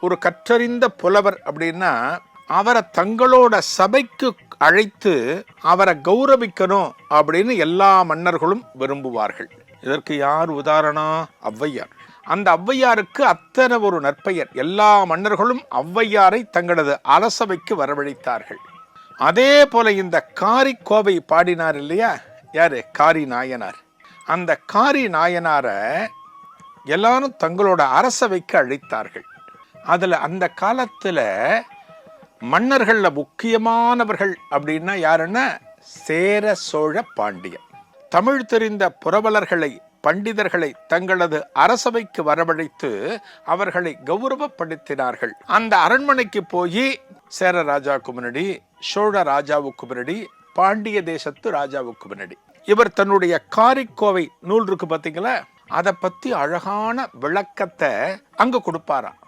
ஒரு கற்றறிந்த புலவர் அப்படின்னா அவரை தங்களோட சபைக்கு அழைத்து அவரை கௌரவிக்கணும் அப்படின்னு எல்லா மன்னர்களும் விரும்புவார்கள். இதற்கு யார் உதாரணம் ஔவையார். அந்த ஔவையாருக்கு அத்தனை ஒரு நற்பெயர். எல்லா மன்னர்களும் ஔவையாரை தங்களது அரசவைக்கு வரவழைத்தார்கள். அதே போல இந்த காரி கோவை பாடினார் இல்லையா? யாரு? காரி நாயனார். அந்த காரி நாயனாரை எல்லாரும் தங்களோட அரசவைக்கு அழைத்தார்கள். அதில் அந்த காலத்தில் மன்னர்களில் முக்கியமானவர்கள் அப்படின்னா யாருன்னா சேர சோழ பாண்டியன். தமிழ் தெரிந்த புரவலர்களை பண்டிதர்களை தங்களது அரசவைக்கு வரவழைத்து அவர்களை கௌரவப்படுத்தினார்கள். அந்த அரண்மனைக்கு போய் சேர ராஜாவுக்கு முன்னாடி சோழ ராஜாவுக்கு முன்னாடி பாண்டிய தேசத்து ராஜாவுக்கு முன்னாடி. இவர் தன்னுடைய காரிக்கோவை நூல் இருக்கு பார்த்தீங்களா அதை பற்றி அழகான விளக்கத்தை அங்கே கொடுப்பாராம்.